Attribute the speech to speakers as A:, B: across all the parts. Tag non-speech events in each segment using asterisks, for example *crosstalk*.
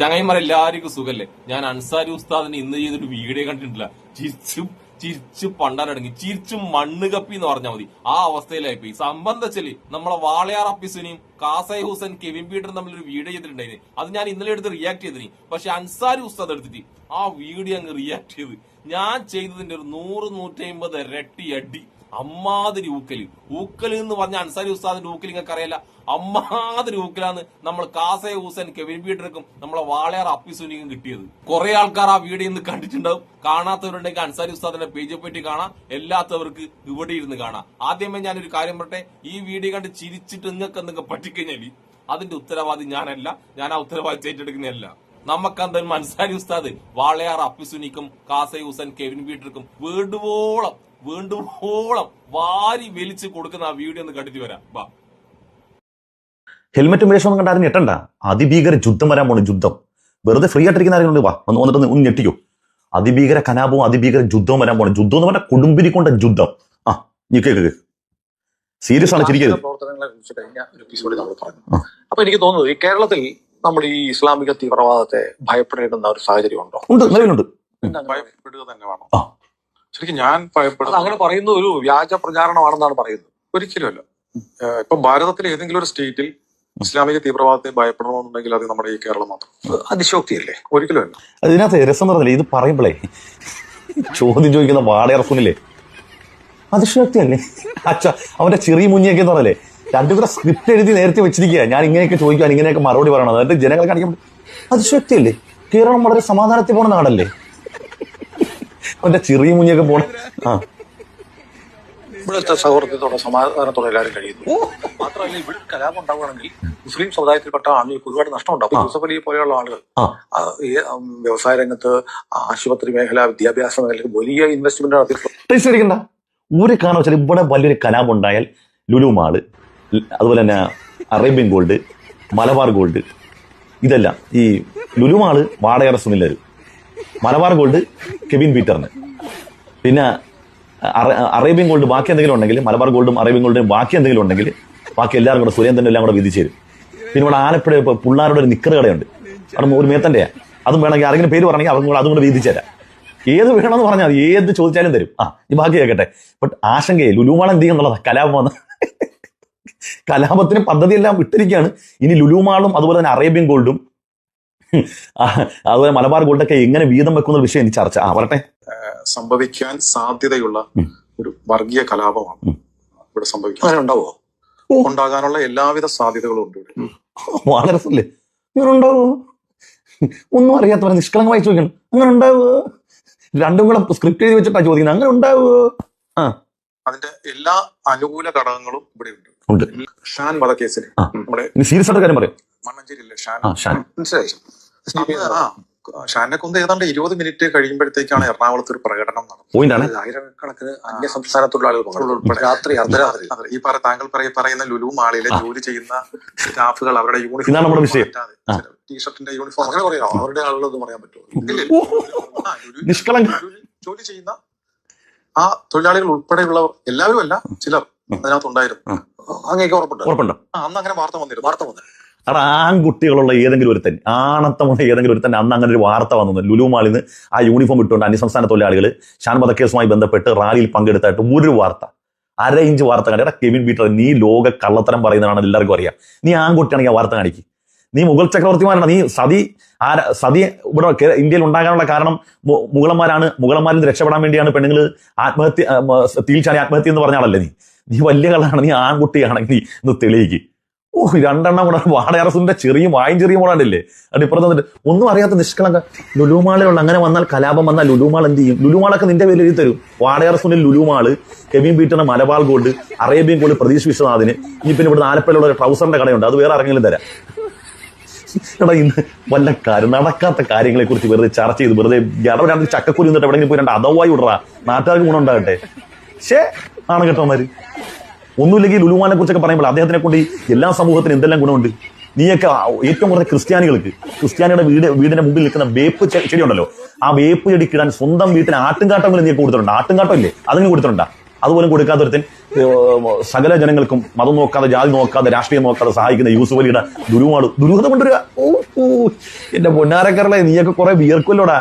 A: ചങ്ങായിമാരെ എല്ലാവർക്കും സുഖല്ലേ? ഞാൻ അൻസാരി ഉസ്താദിന് ഇന്ന് ചെയ്തൊരു വീഡിയോ കണ്ടിട്ടില്ല. ചിരിച്ചും ചിരിച്ചു പണ്ടാനടങ്ങി ചിരിച്ചും മണ്ണ് കപ്പി എന്ന് പറഞ്ഞാൽ മതി. ആ അവസ്ഥയിലായി പോയി നമ്മളെ വാളയാർ അപ്പീസിനെയും കാസൈ ഹുസൈൻ കെവിൻ പീറ്ററും ഒരു വീഡിയോ ചെയ്തിട്ടുണ്ടായിരുന്നു അത് ഞാൻ ഇന്നലെ എടുത്ത് റിയാക്ട് ചെയ്തിന്. പക്ഷെ അൻസാരി ഉസ്താദ് എടുത്തിട്ട് ആ വീഡിയോ അങ്ങ് റിയാക്ട് ചെയ്ത്. ഞാൻ ചെയ്തതിന്റെ ഒരു നൂറ് നൂറ്റി അമ്പത് ഇരട്ടി അടി അമ്മാതിരി ഊക്കലി. ഊക്കലി എന്ന് പറഞ്ഞ അൻസാരി ഉസ്താദിന്റെ ഊക്കൽ നിങ്ങൾക്ക് അറിയില്ല അമ്മാതിരി ഊക്കലാണ് നമ്മൾ കാസെ ഹൂസൻ കെവിൻ പീറ്റർക്കും നമ്മളെ വാളയാർ അപ്പിസുനിക്കും കിട്ടിയത്. കുറെ ആൾക്കാർ ആ വീഡിയോ ഇന്ന് കണ്ടിട്ടുണ്ടാവും. കാണാത്തവരുണ്ടെങ്കിൽ അൻസാരി ഉസ്താദിന്റെ പേജിൽ പറ്റി കാണാം. എല്ലാത്തവർക്ക് ഇവിടെ ഇരുന്ന് കാണാം. ആദ്യമേ ഞാനൊരു കാര്യം പറട്ടെ ഈ വീഡിയോ കണ്ട് ചിരിച്ചിട്ട് നിങ്ങൾക്ക് എന്തെങ്കിലും പറ്റിക്കഴിഞ്ഞാൽ അതിന്റെ ഉത്തരവാദി ഞാനല്ല. ഞാൻ ആ ഉത്തരവാദിത്വം ഏറ്റെടുക്കുന്നതല്ല. നമുക്കെന്തായാലും അൻസാരി ഉസ്താദ് വാളയാർ അപ്പിസുനിക്കും കാസൈ ഹുസൈൻ കെവിൻ പീറ്റർക്കും വേണ്ടുവോളം വേണ്ടുവോളം വാരി വലിച്ച് കൊടുക്കുന്ന ആ വീഡിയോ ഒന്ന് കണ്ടിട്ട് വരാം. വാ.
B: ഹെൽമെറ്റും വേഷമൊന്നും കണ്ടാലും ഞെട്ടണ്ട. അതിഭീകര യുദ്ധം വരാൻ പോണ യുദ്ധം. വെറുതെ ഫ്രീ ആയിട്ടിരിക്കുന്ന ആരെങ്കിലും വാ ഒന്ന് വന്നിട്ട് ഒന്ന് ഞെട്ടിക്കോ. അതിഭീകര കലാപവും അതിഭീകര യുദ്ധവും വരാൻ പോണ. യുദ്ധം എന്ന് പറഞ്ഞാൽ കുടുംബിനി കൊണ്ട യുദ്ധം. ആ നീ കേക്ക് സീരിയസ് ആണ് ചിരിക്കരുത്.
C: പ്രവർത്തനങ്ങളെ കുറിച്ച് കഴിഞ്ഞ ഒരു എപ്പിസോഡിൽ നമ്മൾ പറഞ്ഞു. അപ്പൊ എനിക്ക് തോന്നുന്നത് ഈ കേരളത്തിൽ നമ്മൾ ഈ ഇസ്ലാമിക തീവ്രവാദത്തെ ഭയപ്പെടേണ്ടുന്ന ഒരു സാഹചര്യം ഉണ്ടോ?
B: ഉണ്ട് നിലവിലുണ്ട്.
D: ഭയപ്പെടുക തന്നെ വേണം. ശരിക്കും ഞാൻ ഭയപ്പെടുന്നത്
C: അങ്ങനെ പറയുന്ന ഒരു വ്യാജ പ്രചാരണമാണെന്നാണ് പറയുന്നത്.
D: ഒരിക്കലുമല്ല. ഇപ്പം ഭാരതത്തിലെ ഏതെങ്കിലും ഒരു സ്റ്റേറ്റിൽ ഇസ്ലാമിക തീവ്രവാദത്തെ ഭയപ്പെടണമെന്നുണ്ടെങ്കിൽ അത് നമ്മുടെ ഈ കേരളം മാത്രം.
C: അതിശോക്തിയല്ലേ
D: ഒരിക്കലുമല്ല.
B: അതിനകത്ത് രസം പറഞ്ഞില്ലേ? ഇത് പറയുമ്പോഴേ ചോദ്യം ചോദിക്കുന്ന വാടയിറക്കുന്നില്ലേ അതിശോക്തിയല്ലേ അച്ഛ അവന്റെ ചെറിയ മുന്നിയൊക്കെ എന്ന് പറഞ്ഞല്ലേ? രണ്ടു കൂടെ സ്ക്രിപ്റ്റ് എഴുതി നേരത്തെ വെച്ചിരിക്കുക ഞാൻ ഇങ്ങനെയൊക്കെ ചോദിക്കാൻ ഇങ്ങനെയൊക്കെ മറുപടി പറയണം എന്നിട്ട് ജനങ്ങളെ കാണിക്കാൻ അതിശക്തിയല്ലേ കേരളം വളരെ സമാധാനത്തിൽ പോണ നാടല്ലേ? അവന്റെ ചെറിയ മുന്നിയൊക്കെ പോണ ആ.
C: ഇവിടുത്തെ സൗഹൃദത്തോടെ സമാധാനത്തോടെ എല്ലാവരും കഴിയുന്നു. മാത്രമല്ല ഇവിടെ കലാപം ഉണ്ടാവുകയാണെങ്കിൽ മുസ്ലിം സമുദായത്തിൽപ്പെട്ട ആളുകൾക്ക് ഒരുപാട് നഷ്ടം ഉണ്ടാവും. യൂസഫ് അലി പോലെയുള്ള ആളുകൾ. വ്യവസായ രംഗത്ത് ആശുപത്രി മേഖല വിദ്യാഭ്യാസ മേഖല വലിയ ഇൻവെസ്റ്റ്മെന്റ് നടത്തിയിട്ടുണ്ട്
B: ഒരു കാരണം വെച്ചാൽ ഇവിടെ വലിയൊരു കലാപം ഉണ്ടായാൽ ലുലു മാൾ അതുപോലെ തന്നെ അറേബ്യൻ ഗോൾഡ് മലബാർ ഗോൾഡ് ഇതെല്ലാം ഈ ലുലു മാൾ വാടകര സുനിലർ മലബാർ ഗോൾഡ് കെവിൻ പീറ്ററിന്. പിന്നെ അറ- അറേബ്യൻ ഗോൾഡ് ബാക്കി എന്തെങ്കിലും ഉണ്ടെങ്കിൽ മലബാർ ഗോൾഡും അറേബ്യൻ ഗോൾഡും ബാക്കി എന്തെങ്കിലും ഉണ്ടെങ്കിൽ ബാക്കി എല്ലാവരും കൂടെ സുരേന്ദ്രൻ എല്ലാം കൂടെ വിധിച്ചു തരും. പിന്നെ ഇവിടെ ആലപ്പുഴ പിള്ളേരുടെ ഒരു നിക്കറ് കടയുണ്ട്. അവിടെ ഒരു മേത്തന്റെയാ അതും വേണമെങ്കിൽ ആരെങ്കിലും പേര് പറഞ്ഞെങ്കിൽ അതും കൂടെ അതും കൂടെ വീതിച്ചു തരാം. ഏത് വേണമെന്ന് പറഞ്ഞാൽ ഏത് ചോദിച്ചാലും തരും. ആ ഈ ബാക്കി കേൾക്കട്ടെ. ബട്ട് ആശങ്കയെ ലുലുമാൾ എന്ത് ചെയ്യുന്നുള്ളതാ? കലാപമാണ് കലാപത്തിന് പദ്ധതിയെല്ലാം വിട്ടിരിക്കുകയാണ് ഇനി ലുലുമാളും അതുപോലെ തന്നെ അറേബ്യൻ ഗോൾഡും അതുപോലെ മലബാർ ഗോൾഡൊക്കെ എങ്ങനെ വീതം വെക്കുന്ന വിഷയം എനിക്ക് ചർച്ച. ആ വരട്ടെ.
D: സംഭവിക്കാൻ സാധ്യതയുള്ള ഒരു വർഗീയ കലാപമാണ്. ഇവിടെ
C: അങ്ങനെ ഉണ്ടാവോ
D: ഉണ്ടാകാനുള്ള എല്ലാവിധ സാധ്യതകളും ഉണ്ട് ഇവിടെ.
B: വളരെ ഒന്നും അറിയാത്തവരെ നിഷ്കളങ്കമായി ചോദിക്കണം. അങ്ങനെ ഉണ്ടാവോ രണ്ടും കൂടെ സ്ക്രിപ്റ്റ് എഴുതി വെച്ചിട്ടാ ചോദിക്കുന്നത്. അങ്ങനെ ഉണ്ടാവോ
D: അതിന്റെ എല്ലാ അനുകൂല ഘടകങ്ങളും ഇവിടെ ഉണ്ട്.
B: ഉണ്ട്.
D: ഷാൻ വധക്കേസിൽ
B: കേസിൽ
D: നമ്മുടെ
B: സീരിയസ് ആയിട്ട് കാര്യം പറയാം.
D: മണ്ണഞ്ചേരിയിലെ ഷാൻ.
C: മനസ്സിലായി.
D: അത് ആ. ഷാനെ കൊന്ന് ഏതാണ്ട് ഇരുപത് മിനിറ്റ് കഴിയുമ്പോഴത്തേക്കാണ് എറണാകുളത്ത് ഒരു പ്രകടനം നടന്നത്.
C: ആയിരക്കണക്കിന് അന്യ സംസ്ഥാനത്തുള്ള ആളുകൾ.
D: ഉൾപ്പെടെ.
C: രാത്രി അർദ്ധരാത്രി.
D: ഈ പറ താങ്കൾ പറയ- പറയുന്ന ലുലു മാളിലെ. ജോലി ചെയ്യുന്ന സ്റ്റാഫുകൾ അവരുടെ യൂണിഫോം. ടീഷർട്ടിന്റെ യൂണിഫോം
C: അങ്ങനെ പറയാം. അവരുടെ ആളുകളൊന്നും പറയാൻ പറ്റുമോ?
D: ജോലി ചെയ്യുന്ന ആ തൊഴിലാളികൾ ഉൾപ്പെടെയുള്ളവർ എല്ലാവരും അല്ല ചിലർ അതിനകത്തുണ്ടായിരുന്നു
C: അങ്ങേക്ക് ഉറപ്പുണ്ട്?
B: ഉറപ്പുണ്ടോ?
D: അന്ന് അങ്ങനെ വാർത്ത വന്നിരുന്നു.
C: വാർത്ത വന്നു
B: അവിടെ ആൺകുട്ടികളുള്ള ഏതെങ്കിലും ഒരുത്തൻ ആണത്തമുള്ള ഏതെങ്കിലും ഒരുത്തൻ അന്ന് അങ്ങനെ ഒരു വാർത്ത വന്നു. ലുലു മാളിൽ നിന്ന് ആ യൂണിഫോം ഇട്ടുകൊണ്ട് അന്യസംസ്ഥാന തൊഴിലാളികൾ ഷാൻ വധക്കേസുമായി ബന്ധപ്പെട്ട് റാലിയിൽ പങ്കെടുത്തായിട്ട് ഒരു വാർത്ത അര ഇഞ്ച് വാർത്ത കണ്ടി കെവിൻ പീറ്റർ നീ ലോക കള്ളത്തരം പറയുന്നതാണ് എല്ലാവർക്കും അറിയാം. നീ ആൺകുട്ടിയാണെങ്കിൽ ആ വാർത്ത കാണിക്കും. നീ മുഗൾ ചക്രവർത്തിമാരാണ്. നീ സതി ആര സതി ഇവിടെ ഇന്ത്യയിൽ ഉണ്ടാകാനുള്ള കാരണം മുഗളന്മാരാണ്. മുഗളന്മാരിൽ നിന്ന് രക്ഷപ്പെടാൻ വേണ്ടിയാണ് പെണ്ണുങ്ങൾ ആത്മഹത്യ തീൽച്ചാണി ആത്മഹത്യ എന്ന് പറഞ്ഞാലല്ലേ നീ? നീ വലിയ കളാണ് നീ ആൺകുട്ടിയാണെങ്കിൽ നീ ഒന്ന് തെളിയിക്ക്. ഓ രണ്ടെണ്ണം കൂടെ *laughs* വാടയറസിന്റെ ചെറിയ വായും ചെറിയ മോളാണ്ടല്ലേ അത് ഇപ്പുറത്ത് വന്നിട്ട് ഒന്നും അറിയാത്ത നിഷ്കളങ്ക ലുലുമാളിലുള്ള അങ്ങനെ വന്നാൽ കലാപം വന്നാൽ ലുലുമാൾ എന്ത് ചെയ്യും? ലുലുമാളൊക്കെ നിന്റെ പേര് എഴുതി തരും. വാടയറസുനിൽ Lulu Mall Kevin പീറ്ററിന് Malabar Gold Arabian Gold Prathish വിശ്വനാഥിന് ഇനി പിന്നെ ഇവിടെ ആലപ്പുഴയിലുള്ള ഒരു ട്രൗസറിന്റെ കടയുണ്ട്. അത് വേറെ ആരെങ്കിലും തരാം. എടാ ഇന്ന് വല്ല കാര്യം നടക്കാത്ത കാര്യങ്ങളെ കുറിച്ച് വെറുതെ ചർച്ച ചെയ്ത് വെറുതെ ഇടം രണ്ട് ചക്കക്കുരി എന്നിട്ട് എവിടെയെങ്കിലും പോയി രണ്ട് അതവായി വിടറാ. നാട്ടുകാർക്ക് ഗുണം ഉണ്ടാകട്ടെ. ഷേ ആണ് കേട്ടോമാര് ഒന്നുമില്ലെങ്കിൽ ലുലുമാനെ കുറിച്ചൊക്കെ പറയുമ്പോൾ അദ്ദേഹത്തിനെ കൊണ്ട് എല്ലാ സമൂഹത്തിനും എന്തെല്ലാം ഗുണമുണ്ട്? നീയൊക്കെ ഏറ്റവും കൂടുതൽ ക്രിസ്ത്യാനികൾക്ക് ക്രിസ്ത്യാനിയുടെ വീട് വീടിന്റെ മുമ്പിൽ നിൽക്കുന്ന വേപ്പ് ചെടി ഉണ്ടല്ലോ ആ വേപ്പ് ചെടി കിടാൻ സ്വന്തം വീട്ടിന് ആട്ടുംകാട്ടം നീ കൊടുത്തിട്ടുണ്ട്? ആട്ടുംകാട്ടം ഇല്ലേ അതിന് കൊടുത്തിട്ടുണ്ടാ? അതുപോലും കൊടുക്കാത്തൊരുത്തൻ സകല ജനങ്ങൾക്കും മതം നോക്കാതെ ജാതി നോക്കാതെ രാഷ്ട്രീയം നോക്കാതെ സഹായിക്കുന്ന യൂസുഫ് അലിയുടെ ദുരൂഹമാണ്. ദുരൂഹത കൊണ്ടുവരിക. ഓ എന്റെ പൊന്നാരക്കറളെ നീയൊക്കെ കുറെ വിയർക്കുമല്ലോടാ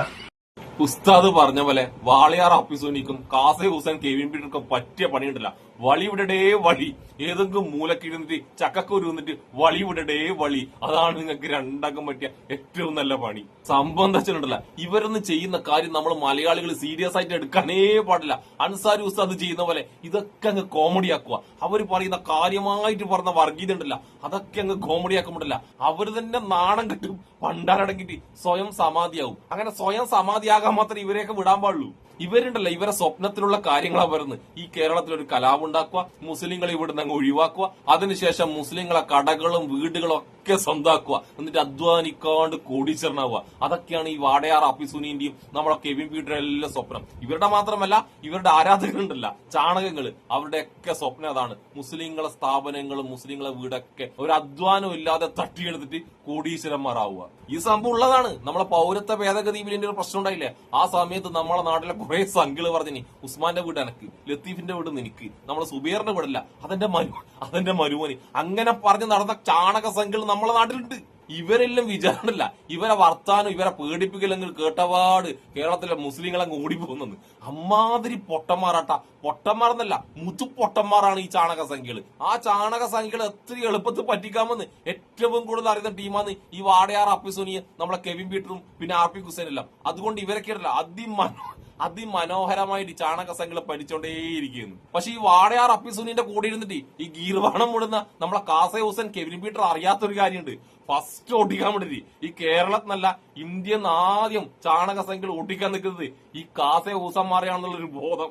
A: ഉസ്താദ് പറഞ്ഞ പോലെ വാളിയാർ അപ്പിസോനിക്കും കാസെ ഹുസൈൻ കെവിൻ പീറ്റർക്കും പറ്റിയ പണിയുണ്ടല്ല. വളി വിടടേ വഴി ഏതെങ്കിലും മൂലക്കിരുന്നിട്ട് ചക്കക്കൂര് വന്നിട്ട് വളി വിടടേ വളി. അതാണ് നിങ്ങൾക്ക് രണ്ടാക്കം പറ്റിയ ഏറ്റവും നല്ല പണി. സംഭവം വെച്ചിട്ടുണ്ടല്ല ഇവരൊന്നും ചെയ്യുന്ന കാര്യം നമ്മൾ മലയാളികൾ സീരിയസ് ആയിട്ട് എടുക്കാനേ പാടില്ല. അൻസാരി ഉസ്താദ് ചെയ്യുന്ന പോലെ ഇതൊക്കെ അങ്ങ് കോമഡി ആക്കുക. അവർ പറയുന്ന കാര്യമായിട്ട് പറഞ്ഞ വർഗീയത ഉണ്ടല്ല അതൊക്കെ അങ്ങ് കോമഡി ആക്കാൻ പറ്റില്ല അവർ തന്നെ നാണം കെട്ടും പണ്ടാരടങ്ങിട്ട് സ്വയം സമാധിയാവും. അങ്ങനെ സ്വയം സമാധിയാകാൻ മാത്രമേ ഇവരെയൊക്കെ വിടാൻ പാടുള്ളൂ. ഇവരുണ്ടല്ലോ ഇവരെ സ്വപ്നത്തിലുള്ള കാര്യങ്ങളാ വരുന്നത് ഈ കേരളത്തിൽ ഒരു കലാപം ഉണ്ടാക്കുക മുസ്ലിങ്ങളെ ഇവിടുന്ന് അങ്ങ് ഒഴിവാക്കുക അതിനുശേഷം മുസ്ലിങ്ങളെ കടകളും വീടുകളും ഒക്കെ സ്വന്താക്കുക എന്നിട്ട് അധ്വാനിക്കാണ്ട് കോടീശ്വരനാവുക. അതൊക്കെയാണ് ഈ വാടയാർ അപ്പിസുനിന്റെയും നമ്മളെ കെവിൻ പീറ്ററുടെ എല്ലാം സ്വപ്നം. ഇവരുടെ മാത്രമല്ല ഇവരുടെ ആരാധകരുണ്ടല്ല ചാണകങ്ങൾ അവരുടെയൊക്കെ സ്വപ്നം അതാണ്. മുസ്ലിങ്ങളെ സ്ഥാപനങ്ങളും മുസ്ലിങ്ങളെ വീടൊക്കെ ഒരു അധ്വാനം ഇല്ലാതെ തട്ടിയെടുത്തിട്ട് കോടീശ്വരന്മാരാവുക. ഈ സംഭവം ഉള്ളതാണ്. നമ്മളെ പൗരത്വ ഭേദഗതി ബില്ലിന്റെ ഒരു പ്രശ്നം ഉണ്ടായില്ലേ? ആ സമയത്ത് നമ്മളെ നാട്ടിലെ കുറെ സംഘികൾ പറഞ്ഞിനി ഉസ്മാന്റെ വീട് എനക്ക് ലത്തീഫിന്റെ വീട് നിനക്ക് നമ്മളെ സുബീറിന്റെ വീടല്ല അതെന്റെ മരു അതെന്റെ മരുമോന്. അങ്ങനെ പറഞ്ഞ് നടന്ന ചാണക സംഘികൾ നമ്മളെ നാട്ടിലുണ്ട്. ഇവരെല്ലാം വിചാരണില്ല. ഇവരെ വർത്താനം ഇവരെ പേടിപ്പിക്കലെങ്കിൽ കേട്ടപാട് കേരളത്തിലെ മുസ്ലിങ്ങളെ ഓടിപ്പോകുന്നത്. അമ്മാതിരി പൊട്ടന്മാരാട്ട. പൊട്ടന്മാരെന്നല്ല മുതു പൊട്ടന്മാരാണ് ഈ ചാണക സംഖ്യകൾ ആ ചാണക സംഖ്യകൾ എത്ര എളുപ്പത്തിൽ പറ്റിക്കാമെന്ന് ഏറ്റവും കൂടുതൽ അറിയുന്ന ടീമാണ് ഈ വാടയാർ അപ്പിസോനിയെ നമ്മളെ കെവിൻ പീറ്ററും പിന്നെ ആർ പി ഹുസൈൻ എല്ലാം അതുകൊണ്ട് ഇവരൊക്കെ അതിമനോ അതിമനോഹരമായിട്ട് ചാണക സംഘങ്ങൾ പഠിച്ചോണ്ടേയിരിക്കുന്നു പക്ഷെ ഈ വാടയാർ അപ്പിസുനിന്റെ കൂടെ ഇരുന്നിട്ട് ഈ ഗീർവാണം മുടുന്ന നമ്മളെ കാസേ ഹുസൻ കെവിൻ പീറ്റർ അറിയാത്തൊരു കാര്യമുണ്ട്. ഫസ്റ്റ് ഓടിക്കാൻ വേണ്ടിട്ട് ഈ കേരളത്തിനല്ല ഇന്ത്യ ആദ്യം ചാണക സംഘങ്ങൾ ഓട്ടിക്കാൻ നിൽക്കുന്നത് ഈ കാസെ ഹൂസന്മാരെയാണെന്നുള്ള ഒരു ബോധം.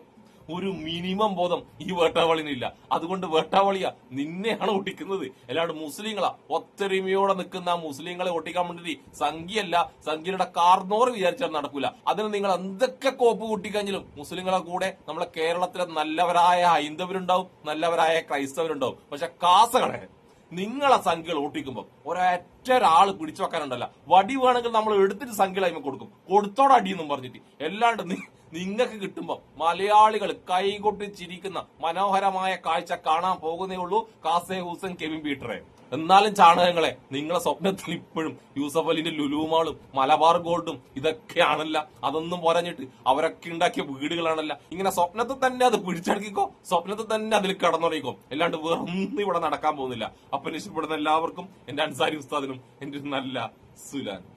A: ഒരു മിനിമം ബോധം ഈ വേട്ടാവളിനില്ല. അതുകൊണ്ട് വേട്ടാവളിയ നിന്നെയാണ് ഒട്ടിക്കുന്നത്. അല്ലാണ്ട് മുസ്ലിങ്ങളാ. ഒത്തൊരുമയോടെ നിൽക്കുന്ന മുസ്ലിങ്ങളെ ഒട്ടിക്കാൻ വേണ്ടി സംഖ്യയല്ല സംഖ്യയുടെ കാർന്നോർ വിചാരിച്ചാൽ നടക്കൂല. അതിന് നിങ്ങൾ എന്തൊക്കെ കോപ്പ് കൂട്ടിക്കഴിഞ്ഞാലും മുസ്ലിങ്ങളെ കൂടെ നമ്മളെ കേരളത്തിലെ നല്ലവരായ ഹൈന്ദവരുണ്ടാവും നല്ലവരായ ക്രൈസ്തവരുണ്ടാവും. പക്ഷെ കാസകളെ നിങ്ങളെ സംഖ്യകൾ ഓട്ടിക്കുമ്പോൾ ഒരൊറ്റ ഒരാൾ പിടിച്ചു വെക്കാനുണ്ടല്ല. വടി വേണമെങ്കിൽ നമ്മൾ എടുത്തിട്ട് സംഖ്യകൾ കൊടുക്കും. കൊടുത്തോടെ അടിയെന്നും പറഞ്ഞിട്ട്. എല്ലാണ്ട് നിങ്ങൾക്ക് കിട്ടുമ്പോൾ മലയാളികൾ കൈകൊട്ടി ചിരിക്കുന്ന മനോഹരമായ കാഴ്ച കാണാൻ പോകുന്നേ ഉള്ളൂ കാസേ ഹൂസൻ കെവിൻ പീറ്ററെ. എന്നാലും ചാണകങ്ങളെ നിങ്ങളെ സ്വപ്നത്തിൽ ഇപ്പോഴും യൂസഫ് അലിന്റെ ലുലുമാളും മലബാർ ഗോൾഡും ഇതൊക്കെയാണല്ല. അതൊന്നും പോരഞ്ഞിട്ട് അവരൊക്കെ ഉണ്ടാക്കിയ വീടുകളാണല്ല. ഇങ്ങനെ സ്വപ്നത്തിൽ തന്നെ അത് പിടിച്ചടക്കിക്കോ? സ്വപ്നത്തിൽ തന്നെ അതിൽ കടന്നുറങ്ങിക്കോ? അല്ലാണ്ട് വേറൊന്നും ഇവിടെ നടക്കാൻ പോകുന്നില്ല. അപ്പൊ ഇഷ്ടപ്പെടുന്ന എല്ലാവർക്കും എന്റെ അൻസാരി ഉസ്താദിനും എന്റെ നല്ല സുലാൻ.